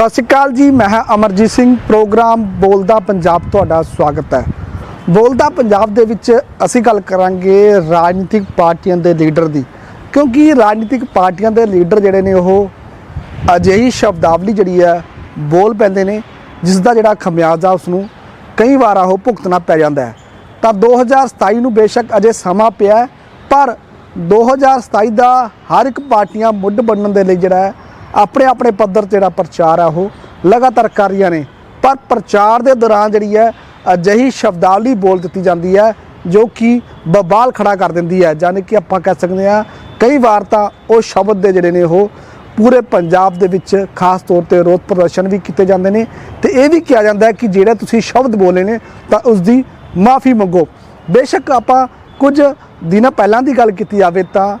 ਸਤਿ ਸ਼੍ਰੀ ਅਕਾਲ ਜੀ ਮੈਂ ਹਾਂ ਅਮਰਜੀਤ ਸਿੰਘ। ਪ੍ਰੋਗਰਾਮ ਬੋਲਦਾ ਪੰਜਾਬ ਤੁਹਾਡਾ ਸਵਾਗਤ ਹੈ। ਬੋਲਦਾ ਪੰਜਾਬ ਦੇ ਵਿੱਚ ਅਸੀਂ ਗੱਲ ਕਰਾਂਗੇ ਰਾਜਨੀਤਿਕ ਪਾਰਟੀਆਂ ਦੇ ਲੀਡਰ ਦੀ। ਕਿਉਂਕਿ ਰਾਜਨੀਤਿਕ ਪਾਰਟੀਆਂ ਦੇ ਲੀਡਰ ਜਿਹੜੇ ਨੇ ਉਹ ਅਜਿਹੀ ਸ਼ਬਦਾਵਲੀ ਜਿਹੜੀ ਹੈ ਬੋਲ ਪੈਂਦੇ ਨੇ ਜਿਸ ਦਾ ਜਿਹੜਾ ਖਮਿਆਜ਼ਾ ਉਸ ਨੂੰ ਕਈ ਵਾਰ ਉਹ ਭੁਗਤਣਾ ਪੈ ਜਾਂਦਾ ਹੈ। ਤਾਂ 2027 ਨੂੰ ਬੇਸ਼ੱਕ ਅਜੇ ਸਮਾਂ ਪਿਆ ਹੈ, ਪਰ 2027 ਦਾ ਹਰ ਇੱਕ ਪਾਰਟੀਆਂ ਮੁੱਢ ਬਣਨ ਦੇ ਲਈ ਜਿਹੜਾ ਆਪਣੇ ਆਪਣੇ ਪੱਧਰ ਤੇ ਜਿਹੜਾ ਪ੍ਰਚਾਰ ਆ ਉਹ ਲਗਾਤਾਰ ਕਰ ਰਹੀਆਂ ਨੇ। ਪਰ ਪ੍ਰਚਾਰ ਦੇ ਦੌਰਾਨ ਜਿਹੜੀ ਹੈ, ਅਜਿਹੀ ਸ਼ਬਦਾਵਲੀ ਬੋਲ ਦਿੱਤੀ ਜਾਂਦੀ ਹੈ, ਜੋ ਕਿ ਬਬਾਲ ਖੜਾ ਕਰ ਦਿੰਦੀ ਹੈ। ਯਾਨੀ ਕਿ ਆਪਾਂ ਕਹਿ ਸਕਦੇ ਹਾਂ, ਕਈ ਵਾਰ ਤਾਂ ਉਹ ਸ਼ਬਦ ਦੇ ਜਿਹੜੇ ਨੇ ਉਹ ਪੂਰੇ ਪੰਜਾਬ ਦੇ ਵਿੱਚ ਖਾਸ ਤੌਰ ਤੇ ਰੋਸ ਪ੍ਰਦਰਸ਼ਨ ਵੀ ਕੀਤੇ ਜਾਂਦੇ ਨੇ ਤੇ ਇਹ ਵੀ ਕਿਹਾ ਜਾਂਦਾ ਹੈ ਕਿ ਜਿਹੜੇ ਤੁਸੀਂ ਸ਼ਬਦ ਬੋਲੇ ਨੇ ਤਾਂ ਉਸ ਦੀ ਮਾਫੀ ਮੰਗੋ। ਬੇਸ਼ੱਕ ਆਪਾਂ ਕੁਝ ਦਿਨਾਂ ਪਹਿਲਾਂ ਦੀ ਗੱਲ ਕੀਤੀ ਜਾਵੇ ਤਾਂ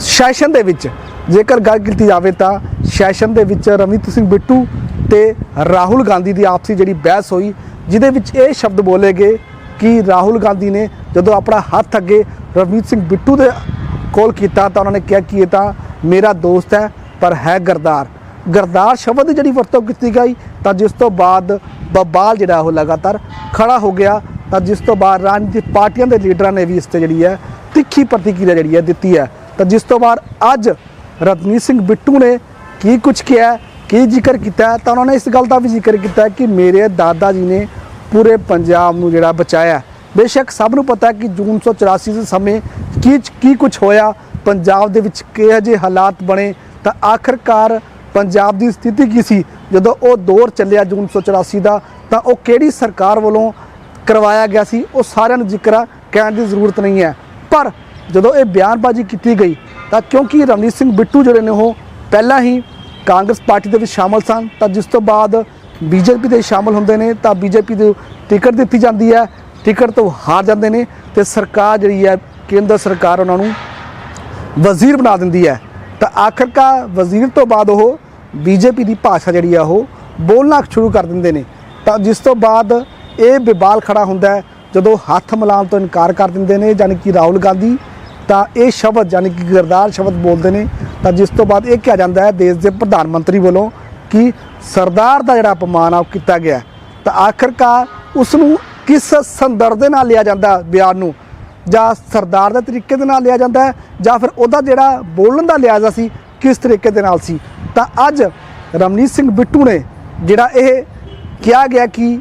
ਸੈਸ਼ਨ ਦੇ ਵਿੱਚ ਜੇਕਰ ਗੱਲ ਕੀਤੀ ਜਾਵੇ ਤਾਂ ਸੈਸ਼ਨ ਦੇ ਵਿੱਚ ਰਵਨੀਤ ਸਿੰਘ ਬਿੱਟੂ ਤੇ ਰਾਹੁਲ ਗਾਂਧੀ ਦੀ ਆਪਸੀ ਜਿਹੜੀ ਬਹਿਸ ਹੋਈ, ਜਿਹਦੇ ਵਿੱਚ ਇਹ ਸ਼ਬਦ ਬੋਲੇ ਗਏ ਕਿ ਰਾਹੁਲ ਗਾਂਧੀ ਨੇ ਜਦੋਂ ਆਪਣਾ ਹੱਥ ਅੱਗੇ ਰਵਨੀਤ ਸਿੰਘ ਬਿੱਟੂ ਦੇ ਕੋਲ ਕੀਤਾ ਤਾਂ ਉਹਨਾਂ ਨੇ ਕਿਹਾ ਕਿ ਇਹ ਤਾਂ ਮੇਰਾ ਦੋਸਤ ਹੈ, ਪਰ ਹੈ ਗਰਦਾਰ। ਗਰਦਾਰ ਸ਼ਬਦ ਦੀ ਜਿਹੜੀ ਵਰਤੋਂ ਕੀਤੀ ਗਈ, ਤਾਂ ਜਿਸ ਤੋਂ ਬਾਅਦ ਬਬਾਲ ਜਿਹੜਾ ਉਹ ਲਗਾਤਾਰ ਖੜਾ ਹੋ ਗਿਆ, ਤਾਂ ਜਿਸ ਤੋਂ ਬਾਅਦ ਰਾਜਨੀਤਿਕ ਪਾਰਟੀਆਂ ਦੇ ਲੀਡਰਾਂ ਨੇ ਵੀ ਇਸ ਤੇ ਜਿਹੜੀ ਹੈ ਤਿੱਖੀ ਪ੍ਰਤੀਕਿਰਿਆ ਜਿਹੜੀ ਹੈ ਦਿੱਤੀ ਹੈ। ਤਾਂ ਜਿਸ ਤੋਂ ਬਾਅਦ ਅੱਜ ਰਤਨੀਤ ਸਿੰਘ ਬਿੱਟੂ ਨੇ ਕੀ ਕੁਝ ਕਿਹਾ, ਕੀ ਜ਼ਿਕਰ ਕੀਤਾ, ਤਾਂ ਉਹਨਾਂ ਨੇ ਇਸ ਗੱਲ ਦਾ ਵੀ ਜ਼ਿਕਰ ਕੀਤਾ ਕਿ ਮੇਰੇ ਦਾਦਾ ਜੀ ਨੇ ਪੂਰੇ ਪੰਜਾਬ ਨੂੰ ਜਿਹੜਾ ਬਚਾਇਆ। ਬੇਸ਼ੱਕ ਸਭ ਨੂੰ ਪਤਾ ਕਿ ਜੂਨ 1984 ਦੇ ਸਮੇਂ ਕੀ ਕੀ ਕੁਝ ਹੋਇਆ, ਪੰਜਾਬ ਦੇ ਵਿੱਚ ਕਿਹੋ ਜਿਹੇ ਹਾਲਾਤ ਬਣੇ, ਤਾਂ ਆਖਰਕਾਰ ਪੰਜਾਬ ਦੀ ਸਥਿਤੀ ਕੀ ਸੀ? ਜਦੋਂ ਉਹ ਦੌਰ ਚੱਲਿਆ ਜੂਨ 1984 ਦਾ, ਤਾਂ ਉਹ ਕਿਹੜੀ ਸਰਕਾਰ ਵੱਲੋਂ ਕਰਵਾਇਆ ਗਿਆ ਸੀ? ਉਹ ਸਾਰਿਆਂ ਨੂੰ ਜ਼ਿਕਰ ਕਹਿਣ ਦੀ ਜ਼ਰੂਰਤ ਨਹੀਂ ਹੈ। ਪਰ ਜਦੋਂ ਇਹ ਬਿਆਨਬਾਜ਼ੀ ਕੀਤੀ ਗਈ, ਤਾਂ ਕਿਉਂਕਿ ਰਵਨੀਤ ਸਿੰਘ ਬਿੱਟੂ ਜਿਹੜੇ ਨੇ ਉਹ ਪਹਿਲਾਂ ਹੀ ਕਾਂਗਰਸ ਪਾਰਟੀ ਦੇ ਵਿੱਚ ਸ਼ਾਮਲ ਸਨ, ਤਾਂ ਜਿਸ ਤੋਂ ਬਾਅਦ ਬੀਜੇਪੀ ਦੇ ਸ਼ਾਮਲ ਹੁੰਦੇ ਨੇ, ਤਾਂ ਬੀਜੇਪੀ ਦੇ ਟਿਕਟ ਦਿੱਤੀ ਜਾਂਦੀ ਹੈ, ਟਿਕਟ ਤੋਂ ਹਾਰ ਜਾਂਦੇ ਨੇ ਤੇ ਸਰਕਾਰ ਜਿਹੜੀ ਹੈ, ਕੇਂਦਰ ਸਰਕਾਰ ਉਹਨਾਂ ਨੂੰ ਵਜ਼ੀਰ ਬਣਾ ਦਿੰਦੀ ਹੈ। ਤਾਂ ਆਖਰਕਾਰ ਵਜ਼ੀਰ ਤੋਂ ਬਾਅਦ ਉਹ ਬੀਜੇਪੀ ਦੀ ਭਾਸ਼ਾ ਜਿਹੜੀ ਆ, ਉਹ ਬੋਲਣਾ ਸ਼ੁਰੂ ਕਰ ਦਿੰਦੇ ਨੇ। ਤਾਂ ਜਿਸ ਤੋਂ ਬਾਅਦ ਇਹ ਵਿਵਾਲ ਖੜਾ ਹੁੰਦਾ ਹੈ, ਜਦੋਂ ਹੱਥ ਮਿਲਾਉਣ ਤੋਂ ਇਨਕਾਰ ਕਰ ਦਿੰਦੇ ਨੇ, ਯਾਨੀ ਕਿ ਰਾਹੁਲ ਗਾਂਧੀ ਤਾਂ ਇਹ ਸ਼ਬਦ ਯਾਨੀ ਕਿ ਗਰਦਾਰ ਸ਼ਬਦ ਬੋਲਦੇ ਨੇ, ਤਾਂ ਜਿਸ ਤੋਂ ਬਾਅਦ ਇਹ ਕਿਹਾ ਜਾਂਦਾ ਹੈ ਦੇਸ਼ ਦੇ ਪ੍ਰਧਾਨ ਮੰਤਰੀ ਵੱਲੋਂ ਕਿ ਸਰਦਾਰ ਦਾ ਜਿਹੜਾ ਅਪਮਾਨ ਆ ਉਹ ਕੀਤਾ ਗਿਆ ਤਾਂ ਆਖਰਕਾਰ ਉਸ ਨੂੰ ਕਿਸ ਸੰਦਰਭ ਦੇ ਨਾਲ ਲਿਆ ਜਾਂਦਾ ਬਿਆਨ ਨੂੰ? ਜਾਂ ਸਰਦਾਰ ਦੇ ਤਰੀਕੇ ਦੇ ਨਾਲ ਲਿਆ ਜਾਂਦਾ ਜਾਂ ਫਿਰ ਉਹਦਾ ਜਿਹੜਾ ਬੋਲਣ ਦਾ ਲਿਆਜ਼ਾ ਸੀ ਕਿਸ ਤਰੀਕੇ ਦੇ ਨਾਲ ਸੀ? ਤਾਂ ਅੱਜ ਰਮਨੀਤ ਸਿੰਘ ਬਿੱਟੂ ਨੇ ਜਿਹੜਾ ਇਹ ਕਿਹਾ ਗਿਆ ਕਿ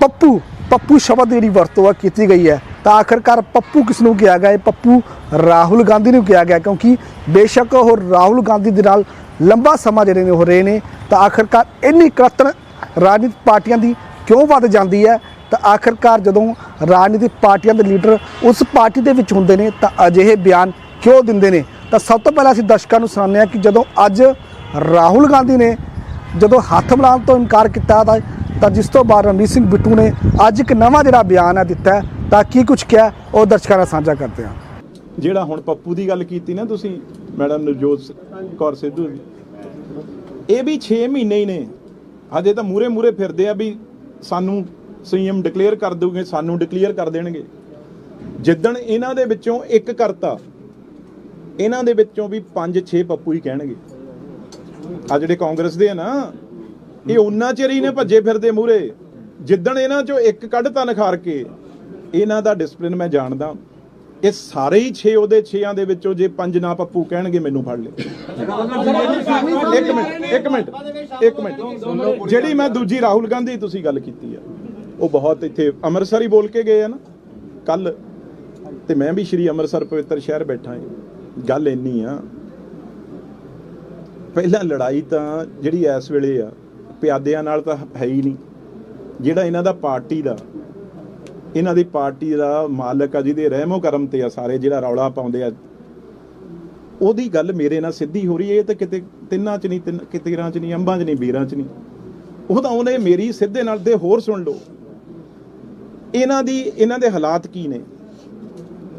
ਪੱਪੂ ਪੱਪੂ ਸ਼ਬਦ ਦੀ ਜਿਹੜੀ ਵਰਤੋਂ ਆ ਕੀਤੀ ਗਈ ਹੈ ਤਾਂ ਆਖਰਕਾਰ ਪੱਪੂ ਕਿਸ ਨੂੰ ਕਿਹਾ ਗਿਆ? ਹੈ ਪੱਪੂ ਰਾਹੁਲ ਗਾਂਧੀ ਨੂੰ ਕਿਹਾ ਗਿਆ ਕਿਉਂਕਿ ਬੇਸ਼ੱਕ ਉਹ ਰਾਹੁਲ ਗਾਂਧੀ ਦੇ ਨਾਲ ਲੰਬਾ ਸਮਾਂ ਜਿਹੜੇ ਨੇ ਉਹ ਰਹੇ ਨੇ, ਤਾਂ ਆਖਰਕਾਰ ਇੰਨੀ ਕਰਤਨ ਰਾਜਨੀਤਿਕ ਪਾਰਟੀਆਂ ਦੀ ਕਿਉਂ ਵੱਧ ਜਾਂਦੀ ਹੈ? ਤਾਂ ਆਖਰਕਾਰ ਜਦੋਂ ਰਾਜਨੀਤਿਕ ਪਾਰਟੀਆਂ ਦੇ ਲੀਡਰ ਉਸ ਪਾਰਟੀ ਦੇ ਵਿੱਚ ਹੁੰਦੇ ਨੇ, ਤਾਂ ਅਜਿਹੇ ਬਿਆਨ ਕਿਉਂ ਦਿੰਦੇ ਨੇ? ਤਾਂ ਸਭ ਤੋਂ ਪਹਿਲਾਂ ਅਸੀਂ ਦਰਸ਼ਕਾਂ ਨੂੰ ਸੁਣਾਉਂਦੇ ਹਾਂ ਕਿ ਜਦੋਂ ਅੱਜ ਰਾਹੁਲ ਗਾਂਧੀ ਨੇ ਜਦੋਂ ਹੱਥ ਮਿਲਾਉਣ ਤੋਂ ਇਨਕਾਰ ਕੀਤਾ ਤਾਂ ਜਿਸ ਤੋਂ ਬਾਅਦ ਰਣਜੀਤ ਸਿੰਘ ਬਿੱਟੂ ਨੇ ਅੱਜ ਇੱਕ ਨਵਾਂ ਜਿਹੜਾ ਬਿਆਨ ਹੈ ਦਿੱਤਾ ਤਾਂ ਕੀ ਕੁਝ ਕਿਹਾ, ਉਹ ਦਰਸ਼ਕਾਂ ਨਾਲ ਸਾਂਝਾ ਕਰਦੇ ਹਾਂ। ਜਿਹੜਾ ਹੁਣ ਪੱਪੂ ਦੀ ਗੱਲ ਕੀਤੀ ਨਾ ਤੁਸੀਂ, ਮੈਡਮ ਨਵਜੋਤ ਕੌਰ ਸਿੱਧੂ ਦੀ ਇਹ ਵੀ 6 ਮਹੀਨੇ ਹੀ ਨੇ। ਹਜੇ ਤਾਂ ਮੂਰੇ ਮੂਰੇ ਫਿਰਦੇ ਆ ਵੀ ਸਾਨੂੰ ਸੀਐਮ ਡਿਕਲੇਅਰ ਕਰ ਦੋਗੇ ਸਾਨੂੰ ਡਿਕਲੇਅਰ ਕਰ ਦੇਣਗੇ। ਜਿੱਦਣ ਇਹਨਾਂ ਦੇ ਵਿੱਚੋਂ ਇੱਕ ਕਰਤਾ, ਇਹਨਾਂ ਦੇ ਵਿੱਚੋਂ ਵੀ 5-6 ਪੱਪੂ ਹੀ ਕਹਿਣਗੇ। ਆ ਜਿਹੜੇ ਕਾਂਗਰਸ ਦੇ ਆ ਨਾ, ਇਹ ਉਹਨਾਂ ਚਿਰ ਹੀ ਨੇ ਭੱਜੇ ਫਿਰਦੇ ਮੂਰੇ ਜਿੱਦਣ ਇਹਨਾਂ ਚੋਂ ਇੱਕ ਕੱਢਤਾ ਨਖਾਰ ਕੇ ਇਹਨਾਂ ਦਾ ਡਿਸਪਲਿਨ ਮੈਂ ਜਾਣਦਾ। ਇਹ ਸਾਰੇ ਹੀ 6 ਉਹਦੇ 6ਾਂ ਦੇ ਵਿੱਚੋਂ ਜੇ ਪੰਜ ਨਾ ਪੱਪੂ ਕਹਿਣਗੇ, ਮੈਨੂੰ ਫੜ ਲੈ ਇੱਕ ਮਿੰਟ ਇੱਕ ਮਿੰਟ ਇੱਕ ਮਿੰਟ। ਜਿਹੜੀ ਮੈਂ ਦੂਜੀ ਰਾਹੁਲ ਗਾਂਧੀ ਤੁਸੀਂ ਗੱਲ ਕੀਤੀ ਆ, ਉਹ ਬਹੁਤ ਇੱਥੇ ਅੰਮ੍ਰਿਤਸਰ ਹੀ ਬੋਲ ਕੇ ਗਏ ਆ ਨਾ। ਕੱਲ ਤੇ ਮੈਂ ਵੀ ਸ਼੍ਰੀ ਅੰਮ੍ਰਿਤਸਰ ਪਵਿੱਤਰ ਸ਼ਹਿਰ ਬੈਠਾ ਹਾਂ। ਗੱਲ ਇੰਨੀ ਆ, ਪਹਿਲਾਂ ਲੜਾਈ ਤਾਂ ਜਿਹੜੀ ਇਸ ਵੇਲੇ ਆ, ਪਿਆਦਿਆਂ ਨਾਲ ਤਾਂ ਹੈ ਹੀ ਨਹੀਂ। ਜਿਹੜਾ ਇਹਨਾਂ ਦਾ ਪਾਰਟੀ ਦਾ ਇਹਨਾਂ ਦੀ ਪਾਰਟੀ ਦਾ ਮਾਲਕ ਆ ਜਿਹਦੇ ਰਹਿਮੋ ਕਰਮ ਤੇ ਆ ਸਾਰੇ ਜਿਹੜਾ ਰੌਲਾ ਪਾਉਂਦੇ ਆ। ਉਹਦੀ ਗੱਲ ਮੇਰੇ ਨਾਲ ਸਿੱਧੀ ਹੋ ਰਹੀ ਹੈ ਇਹ ਤਾਂ ਕਿਤੇ ਤਿੰਨਾਂ ਚ ਨਹੀਂ ਤਿੰਨ ਕਿਤੇਰਾਂ ਚ ਨਹੀਂ ਅੰਬਾਂ ਚ ਨਹੀਂ ਵੀਰਾਂ ਚ ਨਹੀਂ। ਉਹ ਤਾਂ ਉਹਨੇ ਮੇਰੀ ਸਿੱਧੇ ਨਾਲ ਤੇ ਹੋਰ ਸੁਣ ਲਓ। ਇਹਨਾਂ ਦੀ ਇਹਨਾਂ ਦੇ ਹਾਲਾਤ ਕੀ ਨੇ?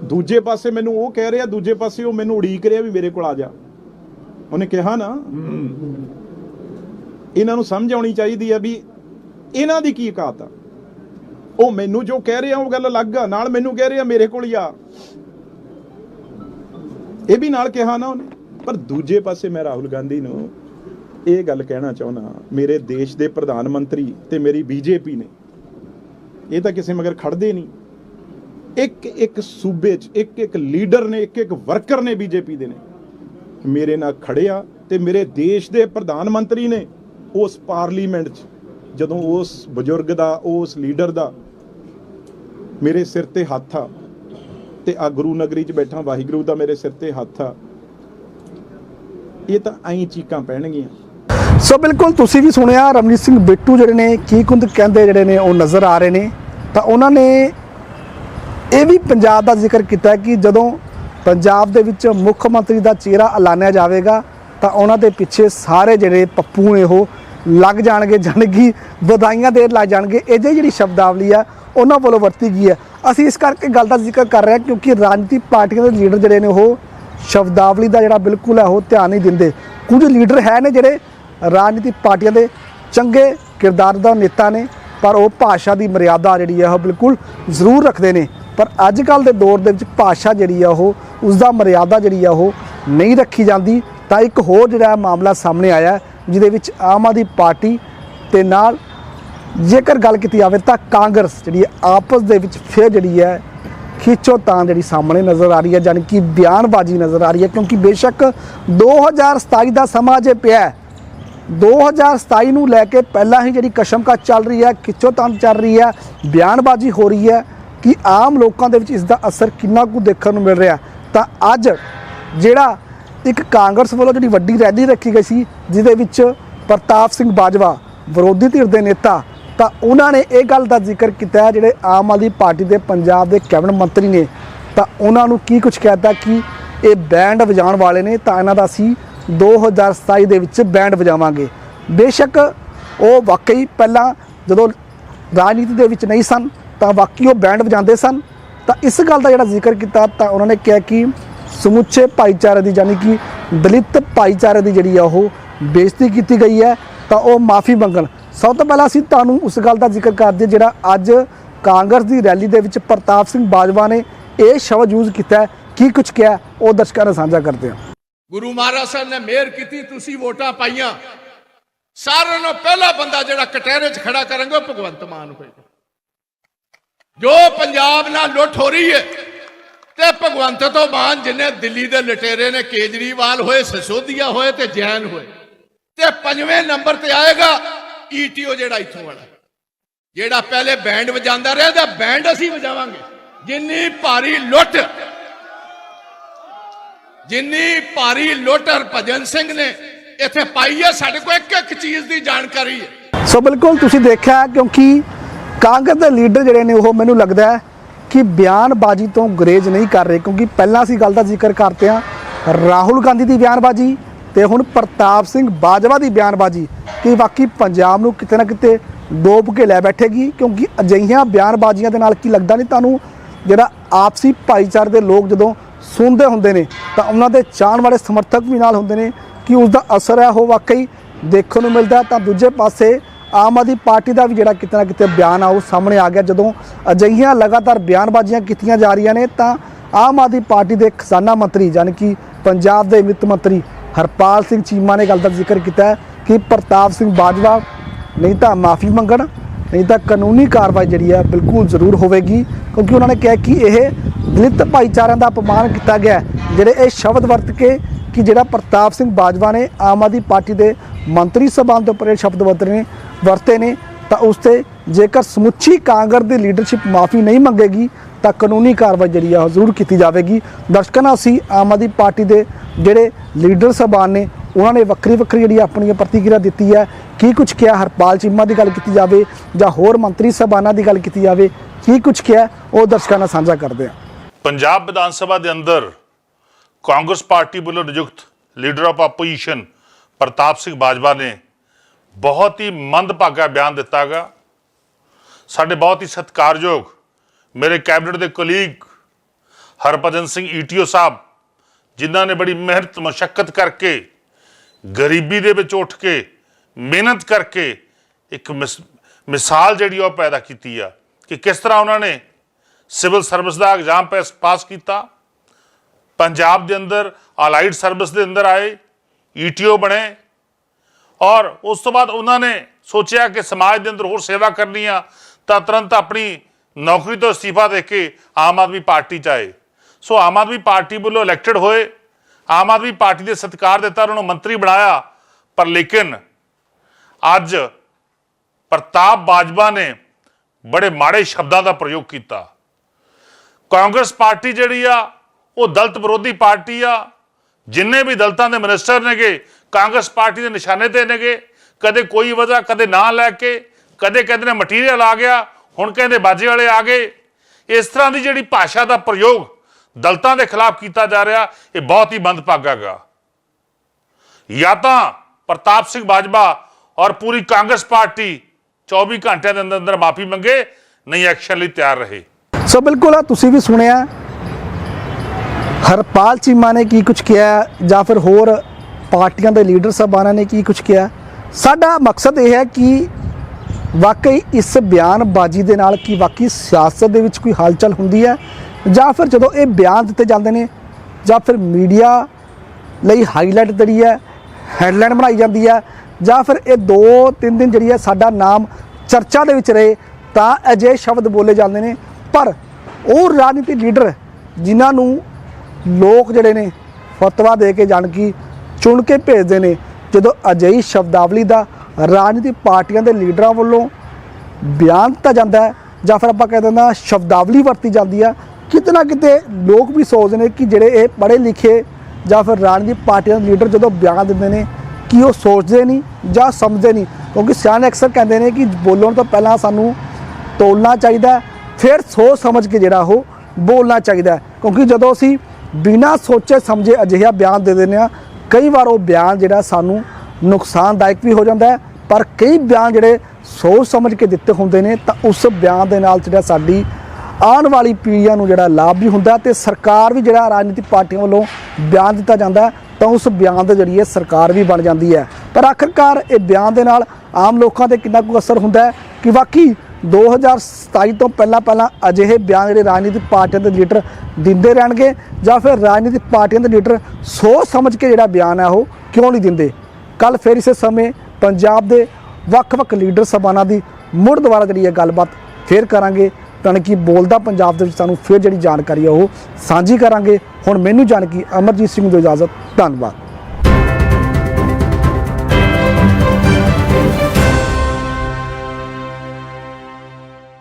ਦੂਜੇ ਪਾਸੇ ਮੈਨੂੰ ਉਹ ਕਹਿ ਰਿਹਾ ਦੂਜੇ ਪਾਸੇ ਉਹ ਮੈਨੂੰ ਉਡੀਕ ਰਿਹਾ ਵੀ ਮੇਰੇ ਕੋਲ ਆ ਜਾ। ਉਹਨੇ ਕਿਹਾ ਨਾ ਇਹਨਾਂ ਨੂੰ ਸਮਝ ਆਉਣੀ ਚਾਹੀਦੀ ਆ ਵੀ ਇਹਨਾਂ ਦੀ ਕੀ ਔਕਾਤ ਆ। ਉਹ ਮੈਨੂੰ ਜੋ ਕਹਿ ਰਿਹਾ ਉਹ ਗੱਲ ਅਲੱਗ ਆ, ਨਾਲ ਮੈਨੂੰ ਕਹਿ ਰਿਹਾ ਮੇਰੇ ਕੋਲ ਹੀ ਆ ਇਹ ਵੀ ਨਾਲ ਕਿਹਾ ਨਾ ਉਹਨੇ। ਪਰ ਦੂਜੇ ਪਾਸੇ ਮੈਂ ਰਾਹੁਲ ਗਾਂਧੀ ਨੂੰ ਇਹ ਗੱਲ ਕਹਿਣਾ ਚਾਹੁੰਦਾ ਮੇਰੇ ਦੇਸ਼ ਦੇ ਪ੍ਰਧਾਨ ਮੰਤਰੀ ਤੇ ਮੇਰੀ ਬੀਜੇਪੀ ਨੇ, ਇਹ ਤਾਂ ਕਿਸੇ ਮਗਰ ਖੜਦੇ ਨਹੀਂ। ਇੱਕ ਇੱਕ ਸੂਬੇ 'ਚ, ਇੱਕ ਇੱਕ ਲੀਡਰ ਨੇ, ਇੱਕ ਇੱਕ ਵਰਕਰ ਨੇ ਬੀਜੇਪੀ ਦੇ ਨੇ। ਮੇਰੇ ਨਾਲ ਖੜਿਆ ਤੇ ਮੇਰੇ ਦੇਸ਼ ਦੇ ਪ੍ਰਧਾਨ ਮੰਤਰੀ ਨੇ ਉਸ ਪਾਰਲੀਮੈਂਟ 'ਚ, ਜਦੋਂ ਉਸ ਬਜ਼ੁਰਗ ਦਾ, ਉਸ ਲੀਡਰ ਦਾ ਮੇਰੇ ਸਿਰ ਤੇ ਹੱਥ ਆ ਤੇ ਆ ਗੁਰੂ ਨਗਰੀ 'ਚ ਬੈਠਾ, ਵਾਹਿਗੁਰੂ ਦਾ ਮੇਰੇ ਸਿਰ ਤੇ ਹੱਥ ਆ। ਇਹ ਤਾਂ ਐਂ ਚੀਕਾਂ ਪੈਣਗੀਆਂ। ਸੋ ਬਿਲਕੁਲ ਤੁਸੀਂ ਵੀ ਸੁਣਿਆ, ਰਮਨੀਤ ਸਿੰਘ ਬਿੱਟੂ ਜਿਹੜੇ ਨੇ, ਕੀ ਕੁੰਦ ਕਹਿੰਦੇ ਜਿਹੜੇ ਨੇ, ਉਹ ਨਜ਼ਰ ਆ ਰਹੇ ਨੇ। ਤਾਂ ਉਹਨਾਂ ਨੇ ਇਹ ਵੀ ਪੰਜਾਬ ਦਾ ਜ਼ਿਕਰ ਕੀਤਾ ਕਿ ਜਦੋਂ ਪੰਜਾਬ ਦੇ ਵਿੱਚ ਮੁੱਖ ਮੰਤਰੀ ਦਾ ਚਿਹਰਾ ਐਲਾਨਿਆ ਜਾਵੇਗਾ, ਤਾਂ ਉਹਨਾਂ ਦੇ ਪਿੱਛੇ ਸਾਰੇ ਜਿਹੜੇ ਪੱਪੂ ਨੇ ਉਹ ਲੱਗ ਜਾਣਗੇ ਜਾਣਗੀ ਵਧਾਈਆਂ ਦੇਣ ਲੱਗ ਜਾਣਗੇ। ਇਹ ਜਿਹੀ ਜਿਹੜੀ ਸ਼ਬਦਾਵਲੀ ਆ ਉਹਨਾਂ ਵੱਲੋਂ ਵਰਤੀ ਗਈ ਹੈ। ਅਸੀਂ ਇਸ ਕਰਕੇ ਗੱਲ ਦਾ ਜ਼ਿਕਰ ਕਰ ਰਹੇ ਹਾਂ ਕਿਉਂਕਿ ਰਾਜਨੀਤਿਕ ਪਾਰਟੀਆਂ ਦੇ ਲੀਡਰ ਜਿਹੜੇ ਨੇ ਉਹ ਸ਼ਬਦਾਵਲੀ ਦਾ ਜਿਹੜਾ ਬਿਲਕੁਲ ਹੈ, ਉਹ ਧਿਆਨ ਨਹੀਂ ਦਿੰਦੇ। ਕੁਝ ਲੀਡਰ ਹੈ ਨੇ ਜਿਹੜੇ ਰਾਜਨੀਤਿਕ ਪਾਰਟੀਆਂ ਦੇ ਚੰਗੇ ਕਿਰਦਾਰ ਦਾ ਨੇਤਾ ਨੇ, ਪਰ ਉਹ ਭਾਸ਼ਾ ਦੀ ਮਰਿਆਦਾ ਜਿਹੜੀ ਹੈ, ਉਹ ਬਿਲਕੁਲ ਜ਼ਰੂਰ ਰੱਖਦੇ ਨੇ। ਪਰ ਅੱਜ ਕੱਲ ਦੇ ਦੌਰ ਦੇ ਵਿੱਚ ਭਾਸ਼ਾ ਜਿਹੜੀ ਆ ਉਹ ਉਸ ਦਾ ਮਰਿਆਦਾ ਜਿਹੜੀ ਆ ਉਹ ਨਹੀਂ ਰੱਖੀ ਜਾਂਦੀ। ਤਾਂ ਇੱਕ ਹੋਰ ਜਿਹੜਾ ਮਾਮਲਾ ਸਾਹਮਣੇ ਆਇਆ ਜਿਹਦੇ ਵਿੱਚ ਆਮ ਆਦਮੀ ਪਾਰਟੀ ਤੇ ਨਾਲ ਜੇਕਰ ਗੱਲ ਕੀਤੀ ਜਾਵੇ ਤਾਂ ਕਾਂਗਰਸ ਜਿਹੜੀ ਹੈ ਆਪਸ ਦੇ ਵਿੱਚ ਫਿਰ ਜਿਹੜੀ ਹੈ ਖਿੱਚੋ ਤਾਂ ਜਿਹੜੀ ਸਾਹਮਣੇ ਨਜ਼ਰ ਆ ਰਹੀ ਹੈ, ਜਾਣੀ ਕਿ ਬਿਆਨਬਾਜ਼ੀ ਨਜ਼ਰ ਆ ਰਹੀ ਹੈ, ਕਿਉਂਕਿ ਬੇਸ਼ੱਕ 2027 ਦਾ ਸਮਾਂ ਜੇ ਪਿਆ ਹੈ 2027 ਨੂੰ ਲੈ ਕੇ ਪਹਿਲਾਂ ਹੀ ਜਿਹੜੀ ਕਸ਼ਮਕਸ਼ ਚੱਲ ਰਹੀ ਹੈ ਖਿੱਚੋਤਾਣ ਚੱਲ ਰਹੀ ਹੈ, ਬਿਆਨਬਾਜ਼ੀ ਹੋ ਰਹੀ ਹੈ, ਕਿ ਆਮ ਲੋਕਾਂ ਦੇ ਵਿੱਚ ਇਸ ਦਾ ਅਸਰ ਕਿੰਨਾ ਕੁ ਦੇਖਣ ਨੂੰ ਮਿਲ ਰਿਹਾ ਤਾਂ ਅੱਜ ਜਿਹੜਾ ਇੱਕ ਕਾਂਗਰਸ ਵੱਲੋਂ ਜਿਹੜੀ ਵੱਡੀ ਰੈਲੀ ਰੱਖੀ ਗਈ ਸੀ, ਜਿਹਦੇ ਵਿੱਚ ਪ੍ਰਤਾਪ ਸਿੰਘ ਬਾਜਵਾ, ਵਿਰੋਧੀ ਧਿਰ ਦੇ ਨੇਤਾ ਤਾਂ ਉਹਨਾਂ ਨੇ ਇਹ ਗੱਲ ਦਾ ਜ਼ਿਕਰ ਕੀਤਾ ਹੈ, ਜਿਹੜੇ ਆਮ ਆਦਮੀ ਪਾਰਟੀ ਦੇ ਪੰਜਾਬ ਦੇ ਕੈਬਨਿਟ ਮੰਤਰੀ ਨੇ। ਤਾਂ ਉਹਨਾਂ ਨੂੰ ਕੀ ਕੁਝ ਕਹਿਤਾ ਕਿ ਇਹ ਬੈਂਡ ਵਜਾਉਣ ਵਾਲੇ ਨੇ, ਤਾਂ ਇਹਨਾਂ ਦਾ ਅਸੀਂ 2027 ਦੇ ਵਿੱਚ ਬੈਂਡ ਵਜਾਵਾਂਗੇ। ਬੇਸ਼ੱਕ ਉਹ ਵਾਕਈ ਪਹਿਲਾਂ ਜਦੋਂ ਰਾਜਨੀਤੀ ਦੇ ਵਿੱਚ ਨਹੀਂ ਸਨ, ਤਾਂ ਵਾਕਈ ਉਹ ਬੈਂਡ ਵਜਾਉਂਦੇ ਸਨ। ਤਾਂ ਇਸ ਗੱਲ ਦਾ ਜਿਹੜਾ ਜ਼ਿਕਰ ਕੀਤਾ, ਤਾਂ ਉਹਨਾਂ ਨੇ ਕਿਹਾ ਕਿ ਸਮੁੱਚੇ ਭਾਈਚਾਰੇ ਦੀ ਯਾਨੀ ਕਿ ਦਲਿਤ ਭਾਈਚਾਰੇ ਦੀ ਜਿਹੜੀ ਆ ਉਹ ਬੇਇੱਜ਼ਤੀ ਕੀਤੀ ਗਈ ਹੈ, ਤਾਂ ਉਹ ਮਾਫੀ ਮੰਗਣ। ਸਭ ਤੋਂ ਪਹਿਲਾਂ ਅਸੀਂ ਤੁਹਾਨੂੰ ਉਸ ਗੱਲ ਦਾ ਜ਼ਿਕਰ ਕਰਦੇ ਜਿਹੜਾ ਅੱਜ ਕਾਂਗਰਸ ਦੀ ਰੈਲੀ ਦੇ ਵਿੱਚ ਪ੍ਰਤਾਪ ਸਿੰਘ ਬਾਜਵਾ ਨੇ ਇਹ ਸ਼ਬਦ ਯੂਜ਼ ਕੀਤਾ ਕੀ ਕੁਝ ਕਿਹਾ ਉਹ ਦਰਸ਼ਕਾਂ ਨਾਲ ਸਾਂਝਾ ਕਰਦੇ ਹਾਂ। ਗੁਰੂ ਮਹਾਰਾਜ ਸਾਹਿਬ ਨੇ ਮਿਹਰ ਕੀਤੀ, ਤੁਸੀਂ ਵੋਟਾਂ ਪਾਈਆਂ। ਸਾਰਿਆਂ ਨੂੰ ਪਹਿਲਾ ਬੰਦਾ ਜਿਹੜਾ ਕਟਹਿਰੇ 'ਚ ਖੜਾ ਕਰਾਂਗੇ, ਉਹ ਭਗਵੰਤ ਮਾਨ ਹੋਏਗਾ ਜੋ ਪੰਜਾਬ ਨਾਲ ਲੁੱਟ ਹੋ ਰਹੀ ਹੈ, ਤੇ ਭਗਵੰਤ ਤੋਂ ਮਾਨ ਜਿਨੇ ਦਿੱਲੀ ਦੇ ਲਟੇਰੇ ਨੇ, ਕੇਜਰੀਵਾਲ ਹੋਏ, ਸਸੋਦੀਆ ਹੋਏ ਤੇ ਜੈਨ ਹੋਏ, ਤੇ ਪੰਜਵੇਂ ਨੰਬਰ ਤੇ ਆਏਗਾ ਈਟੀਓ ਜਿਹੜਾ ਇੱਥੋਂ ਵਾਲਾ। ਜਿਹੜਾ ਪਹਿਲੇ ਬੈਂਡ ਵਜਾਉਂਦਾ ਰਿਹਾ ਤਾਂ ਬੈਂਡ ਅਸੀਂ ਵਜਾਵਾਂਗੇ। ਜਿੰਨੀ ਭਾਰੀ ਲੁੱਟ, ਜਿੰਨੀ ਭਾਰੀ ਲੁੱਟ ਹਰਭਜਨ ਸਿੰਘ ਨੇ ਇੱਥੇ ਪਾਈ ਹੈ ਸਾਡੇ ਕੋਲ ਇੱਕ ਇੱਕ ਚੀਜ਼ ਦੀ ਜਾਣਕਾਰੀ ਹੈ। ਸੋ ਬਿਲਕੁਲ ਤੁਸੀਂ ਦੇਖਿਆ, ਕਿਉਂਕਿ ਕਾਂਗਰਸ ਦੇ ਲੀਡਰ ਜਿਹੜੇ ਨੇ, ਉਹ ਮੈਨੂੰ ਲੱਗਦਾ ਹੈ ਕਿ ਬਿਆਨਬਾਜ਼ੀ ਤੋਂ ਗੁਰੇਜ਼ ਨਹੀਂ ਕਰ ਰਹੇ, ਕਿਉਂਕਿ ਪਹਿਲਾਂ ਅਸੀਂ ਗੱਲ ਦਾ ਜ਼ਿਕਰ ਕਰਦੇ ਹਾਂ, ਰਾਹੁਲ ਗਾਂਧੀ ਦੀ ਬਿਆਨਬਾਜ਼ੀ ਤੇ ਹੁਣ ਪ੍ਰਤਾਪ ਸਿੰਘ ਬਾਜਵਾ ਦੀ ਬਿਆਨਬਾਜ਼ੀ ਕਿ ਵਾਕਈ ਪੰਜਾਬ ਨੂੰ ਕਿਤੇ ਨਾ ਕਿਤੇ ਡੋਬ ਕੇ ਲੈ ਬੈਠੇਗੀ, ਕਿਉਂਕਿ ਅਜਿਹੀਆਂ ਬਿਆਨਬਾਜ਼ੀਆਂ ਦੇ ਨਾਲ ਕੀ ਲੱਗਦਾ ਨਹੀਂ ਤੁਹਾਨੂੰ? ਜਿਹੜਾ ਆਪਸੀ ਭਾਈਚਾਰੇ ਦੇ ਲੋਕ ਜਦੋਂ ਸੁਣਦੇ ਹੁੰਦੇ ਨੇ, ਤਾਂ ਉਹਨਾਂ ਦੇ ਚਾਹਣ ਵਾਲੇ ਸਮਰਥਕ ਵੀ ਨਾਲ ਹੁੰਦੇ ਨੇ ਕਿ ਉਸ ਦਾ ਅਸਰ ਹੈ, ਉਹ ਵਾਕਈ ਦੇਖਣ ਨੂੰ ਮਿਲਦਾ ਤਾਂ ਦੂਜੇ ਪਾਸੇ ਆਮ ਆਦਮੀ ਪਾਰਟੀ ਦਾ ਵੀ ਜਿਹੜਾ ਕਿਤੇ ਨਾ ਕਿਤੇ ਬਿਆਨ ਆ, ਉਹ ਸਾਹਮਣੇ ਆ ਗਿਆ। ਜਦੋਂ ਅਜਿਹੀਆਂ ਲਗਾਤਾਰ ਬਿਆਨਬਾਜ਼ੀਆਂ ਕੀਤੀਆਂ ਜਾ ਰਹੀਆਂ ਨੇ, ਤਾਂ ਆਮ ਆਦਮੀ ਪਾਰਟੀ ਦੇ ਖਜ਼ਾਨਾ ਮੰਤਰੀ ਯਾਨੀ ਕਿ ਪੰਜਾਬ ਦੇ ਵਿੱਤ ਮੰਤਰੀ ਹਰਪਾਲ ਸਿੰਘ ਚੀਮਾ ਨੇ ਗੱਲ ਦਾ ਜ਼ਿਕਰ ਕੀਤਾ ਕਿ ਪ੍ਰਤਾਪ ਸਿੰਘ ਬਾਜਵਾ ਨਹੀਂ ਤਾਂ ਮਾਫੀ ਮੰਗਣ, ਨਹੀਂ ਤਾਂ ਕਾਨੂੰਨੀ ਕਾਰਵਾਈ ਜਿਹੜੀ ਹੈ ਬਿਲਕੁਲ ਜ਼ਰੂਰ ਹੋਵੇਗੀ, ਕਿਉਂਕਿ ਉਹਨਾਂ ਨੇ ਕਿਹਾ ਕਿ ਇਹ ਦਲਿਤ ਭਾਈਚਾਰਿਆਂ ਦਾ ਅਪਮਾਨ ਕੀਤਾ ਗਿਆ ਜਿਹੜੇ ਇਹ ਸ਼ਬਦ ਵਰਤ ਕੇ ਕਿ ਜਿਹੜਾ ਪ੍ਰਤਾਪ ਸਿੰਘ ਬਾਜਵਾ ਨੇ ਆਮ ਆਦਮੀ ਪਾਰਟੀ ਦੇ ਮੰਤਰੀ ਸਭਾ ਦੇ ਉੱਪਰ ਇਹ ਸ਼ਬਦ ਵਰਤੇ ਨੇ ਵਰਤੇ ਨੇ, ਤਾਂ ਉਸ ਤੇ ਜੇਕਰ ਸਮੁੱਚੀ ਕਾਂਗਰਸ ਦੀ ਲੀਡਰਸ਼ਿਪ ਮਾਫੀ ਨਹੀਂ ਮੰਗੇਗੀ, ਤਾਂ ਕਾਨੂੰਨੀ ਕਾਰਵਾਈ ਜਿਹੜੀ ਆ ਉਹ ਜ਼ਰੂਰ ਕੀਤੀ ਜਾਵੇਗੀ। ਦਰਸ਼ਕਾਂ ਨਾਲ ਅਸੀਂ ਆਮ ਆਦਮੀ ਪਾਰਟੀ ਦੇ ਜਿਹੜੇ ਲੀਡਰ ਸਾਹਿਬਾਨ ਨੇ, ਉਹਨਾਂ ਨੇ ਵੱਖਰੀ ਵੱਖਰੀ ਜਿਹੜੀ ਆਪਣੀ ਪ੍ਰਤੀਕਿਰਿਆ ਦਿੱਤੀ ਹੈ। ਕੀ ਕੁਝ ਕਿਹਾ ਹਰਪਾਲ ਚੀਮਾ ਦੀ ਗੱਲ ਕੀਤੀ ਜਾਵੇ ਜਾਂ ਹੋਰ ਮੰਤਰੀ ਸਾਹਿਬਾਨਾਂ ਦੀ ਗੱਲ ਕੀਤੀ ਜਾਵੇ, ਕੀ ਕੁਝ ਕਿਹਾ, ਉਹ ਦਰਸ਼ਕਾਂ ਨਾਲ ਸਾਂਝਾ ਕਰਦੇ ਹਾਂ। ਪੰਜਾਬ ਵਿਧਾਨ ਸਭਾ ਦੇ ਅੰਦਰ ਕਾਂਗਰਸ ਪਾਰਟੀ ਵੱਲੋਂ ਨਿਯੁਕਤ leader of opposition Pratap Singh Bajwa ਨੇ ਬਹੁਤ ਹੀ ਮੰਦਭਾਗਾ ਬਿਆਨ ਦਿੱਤਾਗਾ ਸਾਡੇ ਬਹੁਤ ਹੀ ਸਤਿਕਾਰਯੋਗ ਮੇਰੇ ਕੈਬਨਿਟ ਦੇ ਕੋਲੀਗ ਹਰਭਜਨ ਸਿੰਘ ਈਟੀਓ ਸਾਹਿਬ ਜਿਨ੍ਹਾਂ ਨੇ ਬੜੀ ਮਿਹਨਤ, ਮਸ਼ੱਕਤ ਕਰਕੇ, ਗਰੀਬੀ ਦੇ ਵਿੱਚ ਉੱਠ ਕੇ, ਮਿਹਨਤ ਕਰਕੇ ਇੱਕ ਮਿਸ- ਮਿਸਾਲ ਜਿਹੜੀ ਉਹ ਪੈਦਾ ਕੀਤੀ ਆ ਕਿ ਕਿਸ ਤਰ੍ਹਾਂ ਉਹਨਾਂ ਨੇ ਸਿਵਲ ਸਰਵਿਸ ਦਾ ਐਗਜ਼ਾਮ ਪਾਸ ਪਾਸ ਕੀਤਾ। ਪੰਜਾਬ ਦੇ ਅੰਦਰ, ਅਲਾਈਡ ਸਰਵਿਸ ਦੇ ਅੰਦਰ ਆਏ ਈਟੀਓ ਬਣੇ ਔਰ ਉਸ ਤੋਂ ਬਾਅਦ ਉਹਨਾਂ ਨੇ ਸੋਚਿਆ ਕਿ ਸਮਾਜ ਦੇ ਅੰਦਰ ਹੋਰ ਸੇਵਾ ਕਰਨੀ ਆ ਤਾਂ ਤੁਰੰਤ ਆਪਣੀ ਨੌਕਰੀ ਤੋਂ ਅਸਤੀਫਾ ਦੇ ਕੇ ਆਮ ਆਦਮੀ ਪਾਰਟੀ ਚ ਆਏ। ਸੋ ਆਮ ਆਦਮੀ ਪਾਰਟੀ ਵੱਲੋਂ ਇਲੈਕਟਡ ਹੋਏ, ਆਮ ਆਦਮੀ ਪਾਰਟੀ ਦੇ ਸਤਿਕਾਰ ਦਿੱਤਾ, ਉਹਨਾਂ ਨੂੰ ਮੰਤਰੀ ਬਣਾਇਆ, ਪਰ ਲੇਕਿਨ ਅੱਜ ਪ੍ਰਤਾਪ ਬਾਜਵਾ ਨੇ ਬੜੇ ਮਾੜੇ ਸ਼ਬਦਾਂ ਦਾ ਪ੍ਰਯੋਗ ਕੀਤਾ। ਕਾਂਗਰਸ ਪਾਰਟੀ ਜਿਹੜੀ ਆ, ਉਹ ਦਲਤ ਵਿਰੋਧੀ ਪਾਰਟੀ ਆ, ਜਿੰਨੇ ਵੀ ਦਲਤਾਂ ਦੇ ਮਿਨਿਸਟਰ ਨੇਗੇ, ਕਾਂਗਰਸ ਪਾਰਟੀ ਦੇ ਨਿਸ਼ਾਨੇ ਤੇ ਨੇਗੇ, ਕਦੇ ਕੋਈ ਵਜ੍ਹਾ ਕਦੇ ਨਾਂ ਲੈ ਕੇ, ਕਦੇ ਕਹਿੰਦੇ ਨੇ ਮਟੀਰੀਅਲ ਆ ਗਿਆ, ਹੁਣ ਕਹਿੰਦੇ ਬਾਜੇ ਵਾਲੇ ਆ ਗਏ। ਇਸ ਤਰ੍ਹਾਂ ਦੀ ਜਿਹੜੀ ਭਾਸ਼ਾ ਦਾ ਪ੍ਰਯੋਗ ਦਲਤਾਂ ਦੇ ਖਿਲਾਫ ਕੀਤਾ ਜਾ ਰਿਹਾ, ਇਹ ਬਹੁਤ ਹੀ ਮੰਦਭਾਗਾ ਜਾਂ ਤਾਂ ਪ੍ਰਤਾਪ ਸਿੰਘ ਬਾਜਵਾ ਔਰ ਪੂਰੀ ਕਾਂਗਰਸ ਪਾਰਟੀ 24 ਘੰਟਿਆਂ ਦੇ ਅੰਦਰ ਅੰਦਰ ਮਾਫੀ ਮੰਗੇ, ਨਹੀਂ ਐਕਸ਼ਨ ਲਈ ਤਿਆਰ ਰਹੇ। ਸੋ ਬਿਲਕੁਲ ਆ, ਤੁਸੀਂ ਵੀ ਸੁਣਿਆ। ਹਰਪਾਲ ਚੀਮਾ ਨੇ ਕੀ ਕੁਝ ਕਿਹਾ, ਜਾਂ ਫਿਰ ਹੋਰ ਪਾਰਟੀਆਂ ਦੇ ਲੀਡਰ ਸਾਹਿਬਾਨਾਂ ਨੇ ਕੀ ਕੁਝ ਕਿਹਾ। ਸਾਡਾ ਮਕਸਦ ਇਹ ਹੈ ਕਿ ਵਾਕਈ ਇਸ ਬਿਆਨਬਾਜ਼ੀ ਦੇ ਨਾਲ ਕੀ ਵਾਕਈ ਸਿਆਸਤ ਦੇ ਵਿੱਚ ਕੋਈ ਹਲਚਲ ਹੁੰਦੀ ਹੈ ਜਾਂ ਫਿਰ ਜਦੋਂ ਇਹ ਬਿਆਨ ਦਿੱਤੇ ਜਾਂਦੇ ਨੇ, ਜਾਂ ਫਿਰ ਮੀਡੀਆ ਲਈ ਹਾਈਲਾਈਟ ਜਿਹੜੀ ਹੈ ਹੈਡਲਾਈਨ ਬਣਾਈ ਜਾਂਦੀ ਹੈ, ਜਾਂ ਫਿਰ ਇਹ 2-3 ਦਿਨ ਜਿਹੜੀ ਹੈ ਸਾਡਾ ਨਾਮ ਚਰਚਾ ਦੇ ਵਿੱਚ ਰਹੇ, ਤਾਂ ਅਜੇ ਸ਼ਬਦ ਬੋਲੇ ਜਾਂਦੇ ਨੇ। ਪਰ ਉਹ ਰਾਜਨੀਤੀ ਲੀਡਰ ਜਿਨ੍ਹਾਂ ਨੂੰ ਲੋਕ ਜਿਹੜੇ ਨੇ ਫਤਵਾ ਦੇ ਕੇ ਜਾਣ ਕੀ ਚੁਣ ਕੇ ਭੇਜਦੇ ਨੇ, ਜਦੋਂ ਅਜਿਹੀ ਸ਼ਬਦਾਵਲੀ ਦਾ ਰਾਜਨੀਤਿਕ ਪਾਰਟੀਆਂ ਦੇ ਲੀਡਰਾਂ ਵੱਲੋਂ ਬਿਆਨ ਦਿੱਤਾ ਜਾਂਦਾ ਹੈ, ਜਾਂ ਫਿਰ ਆਪਾਂ ਕਹਿ ਦਿੰਦਾ ਸ਼ਬਦਾਵਲੀ ਵਰਤੀ ਜਾਂਦੀ ਆ ਕਿਤੇ ਨਾ ਕਿਤੇ ਲੋਕ ਵੀ ਸੋਚਦੇ ਨੇ ਕਿ ਜਿਹੜੇ ਇਹ ਪੜ੍ਹੇ ਲਿਖੇ ਜਾਂ ਫਿਰ ਰਾਜਨੀਤਿਕ ਪਾਰਟੀਆਂ ਦੇ ਲੀਡਰ ਜਦੋਂ ਬਿਆਨ ਦਿੰਦੇ ਨੇ, ਕਿ ਉਹ ਸੋਚਦੇ ਨਹੀਂ ਜਾਂ ਸਮਝਦੇ ਨਹੀਂ? ਕਿਉਂਕਿ ਸਿਆਣੇ ਅਕਸਰ ਕਹਿੰਦੇ ਨੇ ਕਿ ਬੋਲਣ ਤੋਂ ਪਹਿਲਾਂ ਸਾਨੂੰ ਤੋਲਣਾ ਚਾਹੀਦਾ ਫਿਰ ਸੋਚ ਸਮਝ ਕੇ ਜਿਹੜਾ ਉਹ ਬੋਲਣਾ ਚਾਹੀਦਾ ਕਿਉਂਕਿ ਜਦੋਂ ਅਸੀਂ ਬਿਨਾਂ ਸੋਚੇ ਸਮਝੇ ਅਜਿਹਾ ਬਿਆਨ ਦੇ ਦਿੰਦੇ ਆ ਕਈ ਵਾਰ ਉਹ ਬਿਆਨ ਜਿਹੜਾ ਸਾਨੂੰ ਨੁਕਸਾਨਦਾਇਕ ਵੀ ਹੋ ਜਾਂਦਾ ਪਰ ਕਈ ਬਿਆਨ ਜਿਹੜੇ ਸੋਚ ਸਮਝ ਕੇ ਦਿੱਤੇ ਹੁੰਦੇ ਨੇ, ਤਾਂ ਉਸ ਬਿਆਨ ਦੇ ਨਾਲ ਜਿਹੜਾ ਸਾਡੀ ਆਉਣ ਵਾਲੀ ਪੀੜ੍ਹੀਆਂ ਨੂੰ ਜਿਹੜਾ ਲਾਭ ਵੀ ਹੁੰਦਾ ਤੇ ਸਰਕਾਰ ਵੀ ਜਿਹੜਾ ਰਾਜਨੀਤਿਕ ਪਾਰਟੀਆਂ ਵੱਲੋਂ ਬਿਆਨ ਦਿੱਤਾ ਜਾਂਦਾ ਤਾਂ ਉਸ ਬਿਆਨ ਦੇ ਜਰੀਏ ਸਰਕਾਰ ਵੀ ਬਣ ਜਾਂਦੀ ਹੈ। ਪਰ ਆਖਰਕਾਰ ਇਹ ਬਿਆਨ ਦੇ ਨਾਲ ਆਮ ਲੋਕਾਂ ਤੇ ਕਿੰਨਾ ਕੁ ਅਸਰ ਹੁੰਦਾ ਹੈ ਕਿ ਵਾਕਈ 2027 ਤੋਂ ਪਹਿਲਾਂ ਪਹਿਲਾਂ ਅਜਿਹੇ ਬਿਆਨ ਜਿਹੜੇ ਰਾਜਨੀਤਿਕ ਪਾਰਟੀਆਂ ਦੇ ਲੀਡਰ ਦਿੰਦੇ ਰਹਿਣਗੇ ਜਾਂ ਫਿਰ ਰਾਜਨੀਤਿਕ ਪਾਰਟੀਆਂ ਦੇ ਲੀਡਰ ਸੋਚ ਸਮਝ ਕੇ ਜਿਹੜਾ ਬਿਆਨ ਹੈ ਉਹ ਕਿਉਂ ਨਹੀਂ ਦਿੰਦੇ? ਕੱਲ ਫਿਰ ਇਸੇ ਸਮੇਂ ਪੰਜਾਬ ਦੇ ਵੱਖ-ਵੱਖ ਲੀਡਰ ਸਭਾਨਾਂ ਦੀ ਮੁੜ ਦੁਬਾਰਾ ਜਿਹੜੀ ਹੈ ਗੱਲਬਾਤ ਫੇਰ ਕਰਾਂਗੇ। ਤਾਂ ਕਿ ਬੋਲਦਾ ਪੰਜਾਬ ਦੇ ਵਿੱਚ ਸਾਨੂੰ ਫਿਰ ਜਿਹੜੀ ਜਾਣਕਾਰੀ ਆ ਉਹ ਸਾਂਝੀ ਕਰਾਂਗੇ। ਹੁਣ ਮੈਨੂੰ ਜਾਣ ਜਾਣਕੀ ਅਮਰਜੀਤ ਸਿੰਘ ਦੀ ਇਜਾਜ਼ਤ, ਧੰਨਵਾਦ।